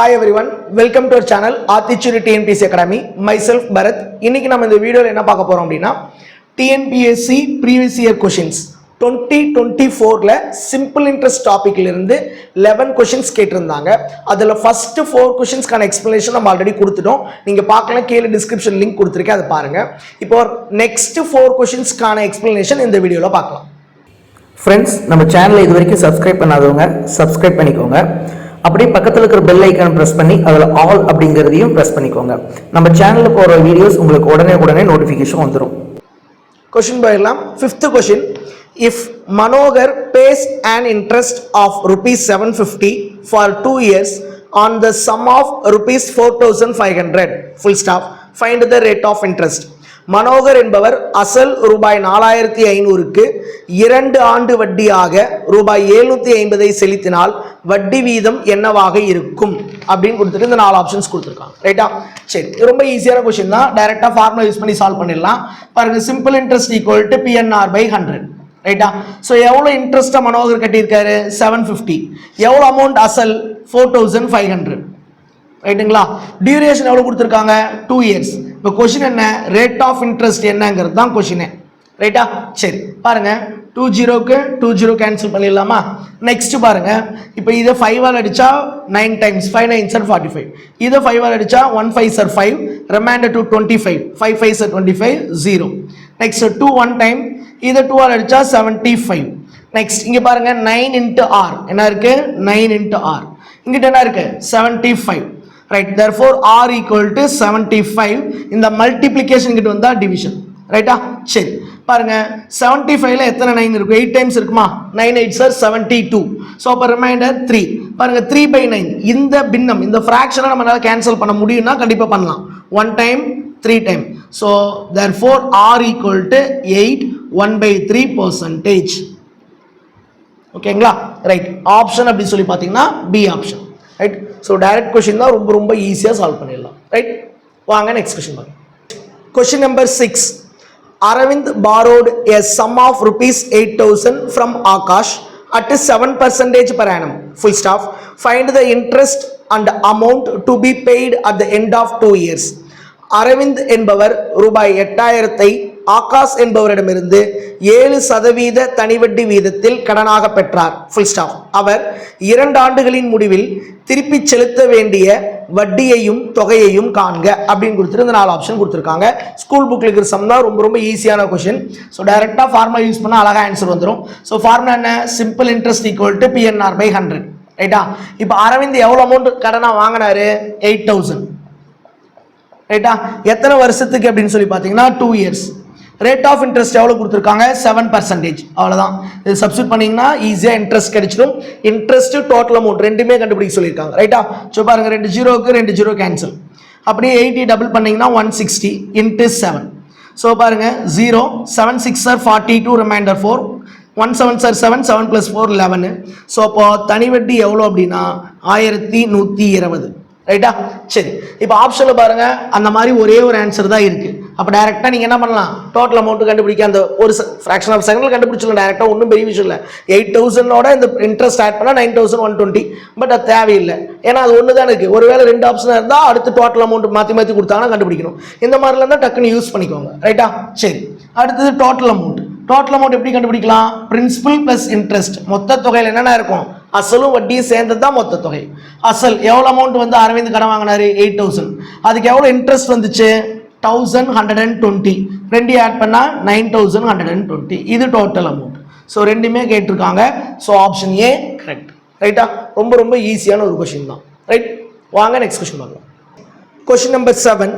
Hi everyone welcome to our channel Aathichoodi TNPSC academy myself Bharath இன்னைக்கு நம்ம இந்த வீடியோவில் என்ன பார்க்க போகிறோம் அப்படின்னா TNPSC previous year questions twenty twenty ஃபோரில் சிம்பிள் இன்ட்ரெஸ்ட் டாப்பிக்லேருந்து லெவன் கொஷின்ஸ் கேட்டிருந்தாங்க. அதில் ஃபஸ்ட்டு ஃபோர் கொஷின்ஸ்க்கான எக்ஸ்ப்ளனேஷன் நம்ம ஆல்ரெடி கொடுத்துட்டோம். நீங்கள் பார்க்கலாம் கீழே டிஸ்கிரிப்ஷன் லிங்க் கொடுத்துருக்கேன் அதை பாருங்கள் இப்போ நெக்ஸ்ட்டு ஃபோர் கொஷின்ஸ்க்கான எக்ஸ்ப்ளனேஷன் இந்த வீடியோவில் பார்க்கலாம். ஃப்ரெண்ட்ஸ் நம்ம சேனலை இது வரைக்கும் சப்ஸ்கிரைப் பண்ணாதவங்க சப்ஸ்கிரைப் பண்ணிக்கோங்க. அப்படியே பக்கத்தில் இருக்கிற பெல் ஐக்கான் ப்ரெஸ் பண்ணி அதில் ஆல் அப்படிங்கிறதையும் ப்ரெஸ் பண்ணிக்கோங்க. நம்ம சேனலில் போகிற வீடியோஸ் உங்களுக்கு உடனே உடனே நோட்டிஃபிகேஷன் வந்துடும் கொஷின் போயிடலாம். Fifth question if Manohar pays and interest of rupees seven fifty for two years on the sum of rupees four thousand five hundred full stop find the rate of interest Manohar என்பவர் அசல் ரூபாய் நாலாயிரத்தி ஐநூறுக்கு இரண்டு ஆண்டு வட்டியாக ரூபாய் எழுநூத்தி ஐம்பதை செலுத்தினால் வட்டி வீதம் என்னவாக இருக்கும் அப்படின்னு கொடுத்துட்டு இந்த நாலு ஆப்ஷன்ஸ் கொடுத்துருக்காங்க. ரைட்டா சரி ரொம்ப ஈஸியான கொஸ்டின் தான். டைரக்டா ஃபார்முலா யூஸ் பண்ணி சால்வ் பண்ணிடலாம். பாருங்க simple interest equal to PNR by hundred ரைட்டா ஸோ எவ்வளோ இன்ட்ரெஸ்ட்டை மனோகர் கட்டியிருக்காரு? செவன் ஃபிஃப்டி எவ்வளோ அமௌண்ட் அசல்? ஃபோர் தௌசண்ட் ஃபைவ் ஹண்ட்ரட் ரைட்டுங்களா டியூரேஷன் எவ்வளோ கொடுத்துருக்காங்க? டூ இயர்ஸ் இப்போ கொஷின் என்ன? ரேட் ஆஃப் இன்ட்ரெஸ்ட் என்னங்கிறது தான் கொஷினு ரைட்டா சரி பாருங்க. டூ ஜீரோக்கு டூ ஜீரோ கேன்சல் பண்ணிடலாமா? நெக்ஸ்ட் பாருங்க. இப்போ இதை ஃபைவ் ஆல் அடிச்சா nine times five nine sir forty five இதை ஃபைவ் ஆல் அடிச்சா one five sir five remainder two twenty five five five sir twenty five zero next two one time இதை two all அடிச்சா seventy five next இங்கே பாருங்க nine into R என்ன இருக்கு? Nine into R இங்கிட்ட என்ன இருக்கு? Seventy five right therefore R equal to seventy five இந்த மல்டிப்ளிகேஷன் கிட்ட வந்தால் டிவிஷன் ரைட்டா சரி. பாருங்க செவன்ட்டி ஃபைவ்ல எத்தனை நைன் இருக்கும் எயிட் டைம்ஸ் இருக்குமா? Nine eight sir seventy two so அப்போ ரிமைண்டர் த்ரீ பாருங்க த்ரீ பை நைன் இந்த பின்னம் இந்த ஃப்ராக்ஷனை நம்மளால கேன்சல் பண்ண முடியும்னா கண்டிப்பாக பண்ணலாம். One time three time so therefore R equal to eight one by three percentage ஓகேங்களா ரைட் ஆப்ஷன் அப்படின்னு சொல்லி பார்த்தீங்கன்னா B option right so direct question தான் ரொம்ப ரொம்ப ஈஸியாக சால்வ் பண்ணிடலாம் ரைட் வாங்க நெக்ஸ்ட் கொஷின் பாருங்க question number six Aravind borrowed a sum of rupees eight thousand from Akash at seven percentage per annum full stop find the interest and amount to be paid at the end of two years Aravind என்பவர் ரூபாய் எட்டாயிரத்தை ஆகாஷ் என்பவரிடமிருந்து ஏழு சதவீத தனிவட்டி வீதத்தில் கடனாக பெற்றார். Full stop அவர் இரண்டு ஆண்டுகளின் முடிவில் திருப்பி செலுத்த வேண்டிய வட்டியையும் தொகையையும் காண்க அப்படின்னு கொடுத்துட்டு இந்த நாலு ஆப்ஷன் கொடுத்துருக்காங்க. ஸ்கூல் புக்கில் இருக்கிற சம் தான் ரொம்ப ரொம்ப ஈஸியான கொஷின் ஸோ டைரெக்டாக ஃபார்முலா யூஸ் பண்ணால் அழகாக ஆன்சர் வந்துடும் ஸோ ஃபார்முலா என்ன? Simple interest equal to PNR by hundred ரைட்டா இப்போ அரவிந்த் எவ்வளோ அமௌண்ட் கடனாக வாங்கினாரு? எயிட் தௌசண்ட் ரைட்டா எத்தனை வருஷத்துக்கு அப்படின்னு சொல்லி பார்த்தீங்கன்னா two years rate of interest எவ்வளோ கொடுத்துருக்காங்க? செவன் பர்சன்டேஜ் அவ்வளோதான் இது சப்ஸ்டியூட் பண்ணிங்கன்னா ஈஸியாக இன்ட்ரெஸ்ட் கிடைச்சிடும். இன்ட்ரெஸ்ட் டோட்டல் அமௌண்ட் ரெண்டுமே கண்டுபிடிக்க சொல்லியிருக்காங்க. ரைட்டா ஸோ பாருங்க ரெண்டு ஜீரோக்கு ரெண்டு ஜீரோ கேன்சல் அப்படியே எயிட்டி டபுள் பண்ணிங்கன்னா one sixty into seven so பாருங்க zero seven six sir forty two remainder four one seven sir seven seven plus four eleven so அப்போ தனி வட்டி எவ்வளோ அப்படின்னா ஆயிரத்தி நூற்றி இருபது. ரைட்டா சரி. இப்போ ஆப்ஷனில் பாருங்க. அந்த மாதிரி ஒரே ஒரு ஆன்சர் தான் இருக்கு. அப்போ டைரெக்டாக நீங்கள் என்ன பண்ணலாம்? டோட்டல் அமௌண்ட் கண்டுபிடிக்க அந்த ஒரு ஃப்ராக்ஷன் ஆஃப் செகண்டில் கண்டுபிடிச்சிடலாம் டேரெக்டாக ஒன்றும் பெரிய விஷயம் இல்லை. எயிட் தௌசண்டோட இந்த இன்ட்ரெஸ்ட் ஆட் பண்ணால் nine thousand one twenty but அது தேவையில்லை. ஏன்னா அது ஒன்று தான் இருக்குது ஒருவேளை ரெண்டு ஆப்ஷன் இருந்தால் அடுத்து டோட்டல் அமௌண்ட் மாற்றி மாற்றி கொடுத்தாங்கன்னா கண்டுபிடிக்கணும். இந்த மாதிரிலாம் தான் டக்குன்னு யூஸ் பண்ணிக்கோங்க. ரைட்டா சரி. அடுத்தது டோட்டல் அமௌண்ட் டோட்டல் அமௌண்ட் எப்படி கண்டுபிடிக்கலாம்? பிரின்சிபல் ப்ளஸ் இன்ட்ரெஸ்ட் மொத்த தொகையில் என்னென்ன இருக்கும்? அசலும் வட்டியும் சேர்ந்தது தான் மொத்த தொகை. அசல் எவ்வளோ அமௌண்ட் வந்து அரவிந்த் கடன் வாங்கினாரு? எயிட் தௌசண்ட் அதுக்கு எவ்வளோ இன்ட்ரெஸ்ட் வந்துச்சு? தௌசண்ட் ஹண்ட்ரட் அண்ட் டுவெண்ட்டி ரெண்டு ஆட் பண்ணால் nine thousand hundred and twenty இது டோட்டல் அமௌண்ட் ஸோ ரெண்டுமே கேட்டிருக்காங்க. ஸோ ஆப்ஷன் ஏ கரெக்ட் ரைட்டா ரொம்ப ரொம்ப ஈஸியான ஒரு கொஷின் தான். ரைட் வாங்க நெக்ஸ்ட் கொஷின் பார்க்கலாம். Question number seven.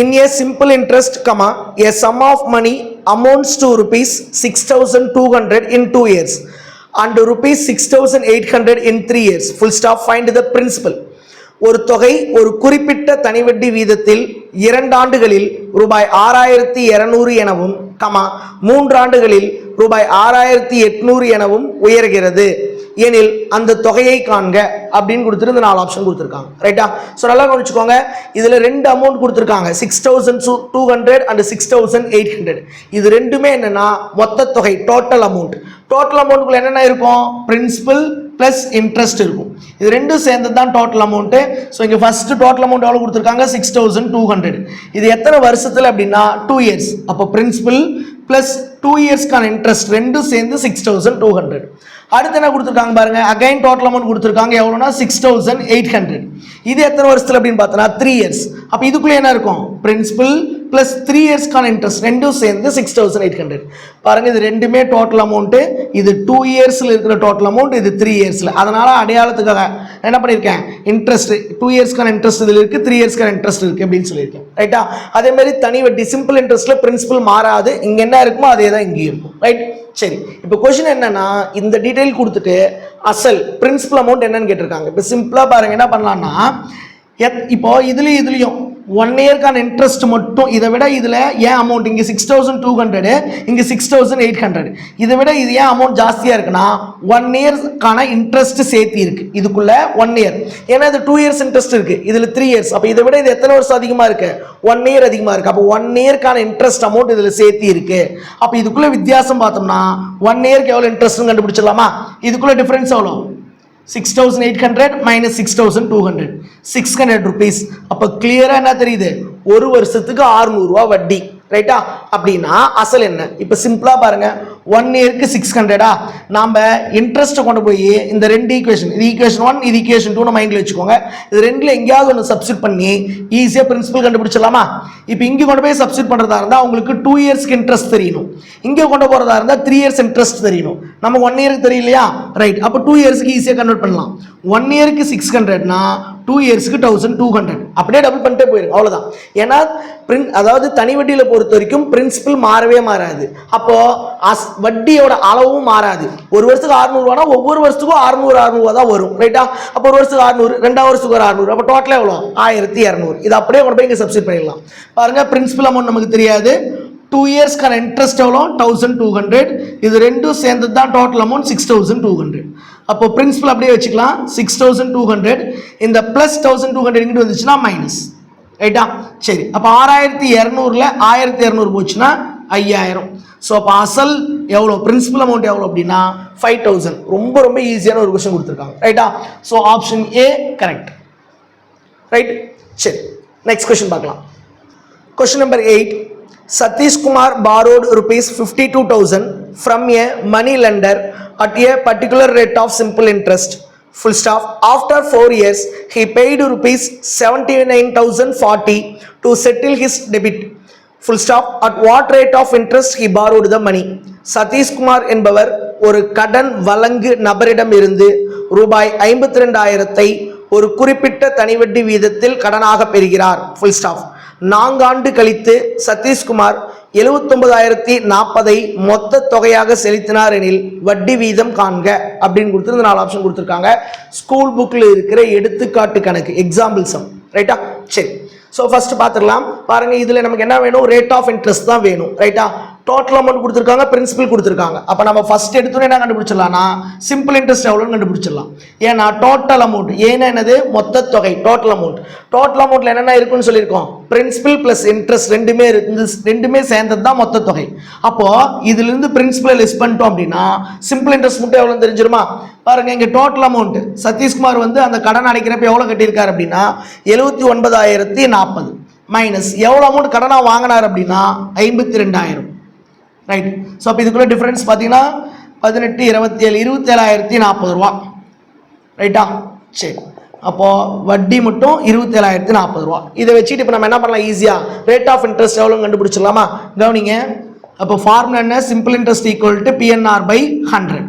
In a simple interest, comma, a sum of money amounts to rupees six thousand two hundred in two years. And rupees six thousand eight hundred in three years. Full stop. Find the principal. ஒரு தொகை ஒரு குறிப்பிட்ட தனிவட்டி வீதத்தில் இரண்டு ஆண்டுகளில் ரூபாய் ஆறாயிரத்தி இருநூறு எனவும் கமா மூன்று ஆண்டுகளில் ரூபாய் ஆறாயிரத்தி எட்நூறு எனவும் உயர்கிறது எனில் அந்த தொகையை காண்க அப்படின்னு கொடுத்துட்டு இந்த நாலு ஆப்ஷன் கொடுத்துருக்காங்க. ரைட்டா ஸோ நல்லா கவனிச்சுக்கோங்க. இதில் ரெண்டு அமௌண்ட் கொடுத்துருக்காங்க. Six thousand two hundred and six thousand eight hundred இது ரெண்டுமே என்னென்னா மொத்த தொகை டோட்டல் அமௌண்ட் டோட்டல் அமௌண்ட்டுக்குள்ள என்னென்ன இருக்கும்? பிரின்சிபல் ப்ளஸ் இன்ட்ரெஸ்ட் இருக்கும். இது ரெண்டும் சேர்ந்து தான் டோட்டல் அமௌண்ட்டு ஸோ இங்கே ஃபஸ்ட்டு டோட்டல் அமௌண்ட் எவ்வளோ கொடுத்துருக்காங்க? சிக்ஸ் தௌசண்ட் டூ ஹண்ட்ரட் இது எத்தனை வருஷத்தில் அப்படின்னா டூ இயர்ஸ் அப்போ பிரின்சிபல் ப்ளஸ் டூ இயர்ஸ்க்கான இன்ட்ரெஸ்ட் ரெண்டும் சேர்ந்து சிக்ஸ் தௌசண்ட் டூ ஹண்ட்ரட் அடுத்து என்ன கொடுத்துருக்காங்க பாருங்க? அகைன் டோட்டல் அமௌண்ட் கொடுத்துருக்காங்க. எவ்வளோனா சிக்ஸ் தௌசண்ட் எயிட் ஹண்ட்ரட் இது எத்தனை வருஷத்தில் அப்படின்னு பார்த்தோன்னா த்ரீ இயர்ஸ் அப்போ இதுக்குள்ளே என்ன இருக்கும்? பிரின்சிபல் ப்ளஸ் த்ரீ இயர்ஸ்க்கான இன்ட்ரெஸ்ட் ரெண்டும் சேர்ந்து சிக்ஸ் தௌசண்ட் எயிட் ஹண்ட்ரட் பாருங்க இது ரெண்டுமே டோட்டல் அமௌண்ட்டு இது டூ இயர்ஸில் இருக்கிற டோட்டல் அமௌண்ட் இது த்ரீ இயர்ஸில் அதனால் அடையாளத்துக்காக நான் என்ன பண்ணியிருக்கேன் இன்ட்ரெஸ்ட் டூ இயர்ஸ்க்கான இன்ட்ரெஸ்ட் இதில் இருக்குது த்ரீ இயர்ஸ்க்கான இன்ட்ரெஸ்ட் இருக்குது அப்படின்னு சொல்லியிருக்கேன். ரைட்டா அதே மாதிரி தனி வட்டி சிம்பிள் இன்ட்ரெஸ்ட்டில் பிரின்சிபல் மாறாது. இங்கே என்ன இருக்குமோ அதே தான் இங்கேயும் இருக்கும். ரைட் சரி. இப்போ கொஷின் என்னன்னா இந்த டீட்டெயில் கொடுத்துட்டு அசல் பிரின்சிபல் அமௌண்ட் என்னன்னு கேட்டிருக்காங்க. இப்போ சிம்பிளாக பாருங்க என்ன பண்ணலான்னா எத் இப்போ இதுலேயும் இதுலேயும் ஒன் இயர்க்கான இன்ட்ரெஸ்ட் மட்டும் இதை விட இதில் ஏன் அமௌண்ட் இங்கே சிக்ஸ் தௌசண்ட் டூ ஹண்ட்ரடு இங்கே சிக்ஸ் தௌசண்ட் எயிட் ஹண்ட்ரட் இதை விட இது ஏன் அமௌண்ட் ஜாஸ்தியாக இருக்குன்னா ஒன் இயர்க்கான இன்ட்ரெஸ்ட் சேர்த்தி இருக்கு. இதுக்குள்ளே ஒன் இயர் ஏன்னா இது டூ இயர்ஸ் இன்ட்ரெஸ்ட் இருக்கு. இதில் த்ரீ இயர்ஸ் அப்போ இதை விட இது எத்தனை வருஷம் அதிகமாக இருக்கு? ஒன் இயர் அதிகமாக இருக்கு. அப்போ ஒன் இயர்க்கான இன்ட்ரெஸ்ட் அமௌண்ட் இதில் சேர்த்தி இருக்கு. அப்போ இதுக்குள்ளே வித்தியாசம் பார்த்தோம்னா ஒன் இயர்க்கு எவ்வளோ இன்ட்ரெஸ்ட்னு கண்டுபிடிச்சிடலாமா? இதுக்குள்ளே டிஃப்ரென்ஸ் எவ்வளோ six thousand eight hundred minus six thousand two hundred six hundred rupees அப்போ கிளியராக என்ன தெரியுது? ஒரு வருஷத்துக்கு ஆறுநூறுவா வட்டி. ரைட்டா அப்படின்னா அசல் என்ன? இப்போ சிம்பிளாக பாருங்க. ஒன் இயருக்கு சிக்ஸ் ஹண்ட்ரடா நாம் இன்ட்ரெஸ்ட்டை கொண்டு போய் இந்த ரெண்டு ஈக்குவேஷன் இது ஈக்குவேஷன் ஒன் இது ஈக்குவேஷன் டூ மைண்டில் வச்சுக்கோங்க. இது ரெண்டில் எங்கேயாவது ஒன்று சப்ஸ்டிட் பண்ணி ஈஸியாக பிரின்சிபல் கண்டுபிடிச்சிடலாமா? இப்போ இங்கே கொண்டு போய் சப்ஸ்டிட் பண்ணுறதா இருந்தால் உங்களுக்கு டூ இயர்ஸ்க்கு இன்ட்ரெஸ்ட் தெரியணும். இங்கே கொண்டு போகிறதா இருந்தால் த்ரீ இயர்ஸ் இன்ட்ரெஸ்ட் தெரியணும். நம்ம ஒன் இயருக்கு தெரியலையா? ரைட் அப்போ டூ இயர்ஸ்க்கு ஈஸியாக கன்வெர்ட் பண்ணலாம். ஒன் இயருக்கு சிக்ஸ் ஹண்ட்ரட்னா டூ இயர்ஸ்க்கு தௌசண்ட் டூ ஹண்ட்ரட் அப்படியே டபுள் பண்ணிட்டே போயிடும் அவ்வளோதான் ஏன்னா பிரின் அதாவது தனி வட்டியில் பொறுத்த வரைக்கும் பிரின்சிபல் மாறவே மாறாது. அப்போது அஸ் வட்டியோட அளவும் மாறாது. ஒரு வருஷத்துக்கு அறுநூறுவானா ஒவ்வொரு வருஷத்துக்கும் அறுநூறு அறுநூறுவா தான் வரும். ரைட்டா அப்போ ஒரு வருஷத்துக்கு அறுநூறு ரெண்டாவது வருஷத்துக்கு ஒரு அறுநூறு. அப்போ டோட்டலாக எவ்வளோ ஆயிரத்தி இரநூறு. இது அப்படியே கொண்டு போய் இங்கே சப்ஸ்டிட் பண்ணிடலாம். பாருங்கள் பிரின்சிபல் அமௌண்ட் நமக்கு தெரியாது. டூ இயர்ஸ்க்கான இன்ட்ரெஸ்ட் எவ்வளோ? தௌசண்ட் டூ ஹண்ட்ரட் இது ரெண்டும் சேர்ந்து தான் total amount six thousand two hundred அப்போ பிரின்சிபல் அப்படியே வச்சுக்கலாம். சிக்ஸ் தௌசண்ட் டூ ஹண்ட்ரட் இந்த ப்ளஸ் தௌசண்ட் டூ ஹண்ட்ரட் இங்கிட்டு வந்துச்சுன்னா மைனஸ் ரைட்டா? சரி. அப்போ ஆறாயிரத்தி இரநூறுல ஆயிரத்தி இரநூறு போச்சுன்னா ஐயாயிரம். ஸோ அப்போ அசல் எவ்வளோ? பிரின்சிபல் அமௌண்ட் எவ்வளோ அப்படின்னா ஃபைவ் தௌசண்ட் ரொம்ப ரொம்ப ஈஸியான ஒரு கொஸ்டின் கொடுத்துருக்காங்க. ரைட்டா? So option A correct right சரி. நெக்ஸ்ட் கொஸ்டின் பார்க்கலாம். Question number eight Satish Kumar borrowed rupees 52,000 from a money lender at a particular rate of simple interest. Full stop. After four years, he paid rupees 79,040 to settle his debit. Full stop. At what rate of interest he borrowed the money? Satish Kumar என்பவர் ஒரு கடன் வழங்கு நபரிடம் இருந்து ரூபாய் ஐம்பத்தி ரெண்டாயிரத்தை ஒரு குறிப்பிட்ட தனிவட்டி வீதத்தில் கடனாக பெறுகிறார் ஃபுல் ஸ்டாப் நான்காண்டு கழித்து சதீஷ்குமார் எழுவத்தொன்பதாயிரத்தி நாற்பதை மொத்த தொகையாக செலுத்தினார் எனில் வட்டி வீதம் காண்க அப்படின்னு கொடுத்து இந்த நாலு ஆப்ஷன் கொடுத்துருக்காங்க. ஸ்கூல் புக்கில் இருக்கிற எடுத்துக்காட்டு கணக்கு எக்ஸாம்பிள் சம் ரைட்டா சரி. ஸோ ஃபஸ்ட்டு பார்த்துடலாம். பாருங்கள் இதில் நமக்கு என்ன வேணும்? ரேட் ஆஃப் இன்ட்ரெஸ்ட் தான் வேணும். ரைட்டா டோட்டல் அமௌண்ட் கொடுத்துருக்காங்க பிரின்சிபல் கொடுத்துருக்காங்க. அப்போ நம்ம ஃபர்ஸ்ட் எடுத்தோன்னே என்ன கண்டுபிடிச்சிடலாம்னா சிம்பிள் இன்ட்ரெஸ்ட் எவ்வளோன்னு கண்டுபிடிச்சிடலாம். ஏன்னா டோட்டல் அமௌண்ட் ஏன்னா என்னது? மொத்த தொகை டோட்டல் அமௌண்ட் டோட்டல் அமௌண்ட்டில் என்னென்ன இருக்குன்னு சொல்லியிருக்கோம். பிரின்சிபல் ப்ளஸ் இன்ட்ரெஸ்ட் ரெண்டுமே இருந்து ரெண்டுமே சேர்ந்தது தான் மொத்த தொகை. அப்போது இதுலேருந்து பிரின்சிபலை லெஸ் பண்ணிட்டோம் அப்படின்னா சிம்பிள் இன்ட்ரெஸ்ட் மட்டும் எவ்வளோ தெரிஞ்சிருமா? பாருங்கள் இங்கே டோட்டல் அமௌண்ட் சதீஷ்குமார் வந்து அந்த கடன் அடைக்கிறப்ப எவ்வளோ கட்டியிருக்காரு அப்படின்னா எழுபத்தி ஒன்பதாயிரத்தி நாற்பது மைனஸ் எவ்வளோ அமௌண்ட் கடனாக வாங்கினார் அப்படின்னா ஐம்பத்தி ரெண்டாயிரம். ரைட் ஸோ அப்போ இதுக்குள்ள டிஃப்ரென்ஸ் பார்த்தீங்கன்னா பதினெட்டு இருபத்தி ஏழு இருபத்தேழாயிரத்தி நாற்பது ரூபா. ரைட்டா சரி. அப்போது வட்டி மட்டும் இருபத்தேழாயிரத்தி நாற்பது ரூபா. இதை வச்சுட்டு இப்போ நம்ம என்ன பண்ணலாம்? ஈஸியாக ரேட் ஆஃப் இன்ட்ரெஸ்ட் எவ்வளோ கண்டுபிடிச்சிடலாமா? கவனிங்க. அப்போ ஃபார்முலா என்ன? Simple interest equal to PNR by hundred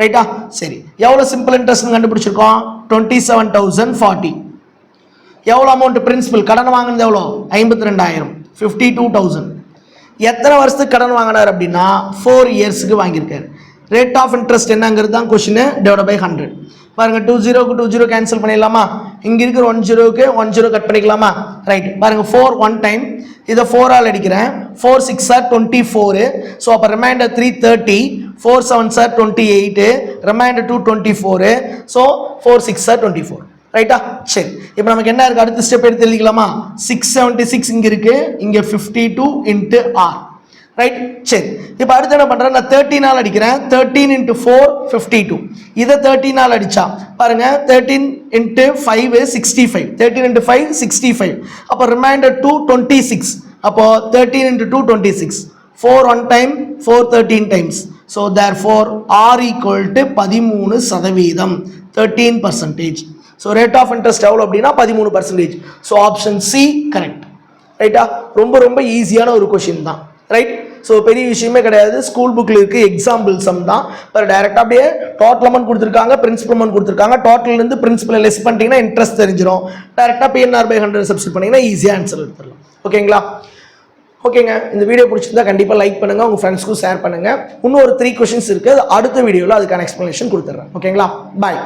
ரைட்டா சரி. எவ்வளோ சிம்பிள் இன்ட்ரெஸ்ட்னு கண்டுபிடிச்சிருக்கோம்? டுவெண்ட்டி செவன் தௌசண்ட் ஃபார்ட்டி எவ்வளோ அமௌண்ட் பிரின்சிபல் கடன் வாங்கினது எவ்வளோ ஐம்பத்தி ரெண்டாயிரம். ஃபிஃப்டி டூ தௌசண்ட் எத்தனை வருஷத்துக்கு கடன் வாங்கினார் அப்படின்னா ஃபோர் இயர்ஸுக்கு வாங்கியிருக்காரு. ரேட் ஆஃப் இன்ட்ரெஸ்ட் என்னங்கிறது தான் கொஷின் டிவைட் பை ஹண்ட்ரட் பாருங்கள் டூ ஜீரோக்கு டூ ஜீரோ கேன்சல் பண்ணிடலாமா? இங்கே இருக்கிற ஒன் ஜீரோக்கு ஒன் ஜீரோ கட் பண்ணிக்கலாமா? ரைட் பாருங்கள் ஃபோர் ஒன் டைம் இதை ஃபோரால் அடிக்கிறேன். Four six sir twenty four so அப்போ remainder three thirty four seven sir twenty eight remainder two twenty four so four six sir twenty four ரைட்டா சரி. இப்போ நமக்கு என்ன இருக்கு? அடுத்த ஸ்டெப் எடுத்து எழுதிக்கலாமா? சிக்ஸ் செவன்ட்டி சிக்ஸ் இங்கே இருக்கு. இங்கே fifty two into R right சரி. இப்போ அடுத்து என்ன பண்ணுறேன் நான் தேர்ட்டினால் அடிக்கிறேன். Thirteen into four fifty two இதை தேர்ட்டினால் அடித்தா பாருங்கள் thirteen into five sixty five thirteen into five sixty five அப்போ ரிமைண்டர் டூ டுவெண்ட்டி சிக்ஸ் அப்போது thirteen into two twenty six four one time four thirteen times so therefore R equal to பதிமூணு சதவீதம். Thirteen percentage so rate of interest எவ்வளோ அப்படின்னா பதிமூணு percentage so option C correct ரைட்டா ரொம்ப ரொம்ப ஈஸியான ஒரு கொஷின் தான். ரைட் ஸோ பெரிய விஷயமே கிடையாது. ஸ்கூல் புக்கில் இருக்குது எக்ஸாம்பிள் சம் தான். இப்போ டேரெக்டாக அப்படியே டோட்டல் அமௌண்ட் கொடுத்துருக்காங்க பிரின்சிபல் அமௌண்ட் கொடுத்துருக்காங்க. டோட்டல்லேருந்து பிரின்சிபல் லெஸ் பண்ணிட்டீங்கன்னா இன்ட்ரெஸ்ட் தெரிஞ்சிடும் டேரெக்டாக பிஎன்ஆர் பை ஹண்ட்ரட் சப்ஸ்ட் பண்ணிங்கன்னா ஈஸியாக ஆன்சர் எடுத்துடலாம் ஓகேங்களா ஓகேங்க இந்த வீடியோ பிடிச்சிருந்தா கண்டிப்பாக லைக் பண்ணுங்கள் உங்கள் ஃப்ரெண்ட்ஸ்க்கும் ஷேர் பண்ணுங்கள் இன்னும் ஒரு த்ரீ கொஷின்ஸ் இருக்குது அடுத்த வீடியோவில் அதுக்கான எக்ஸ்ப்ளனேஷன் கொடுத்துட்றேன் ஓகேங்களா பாய்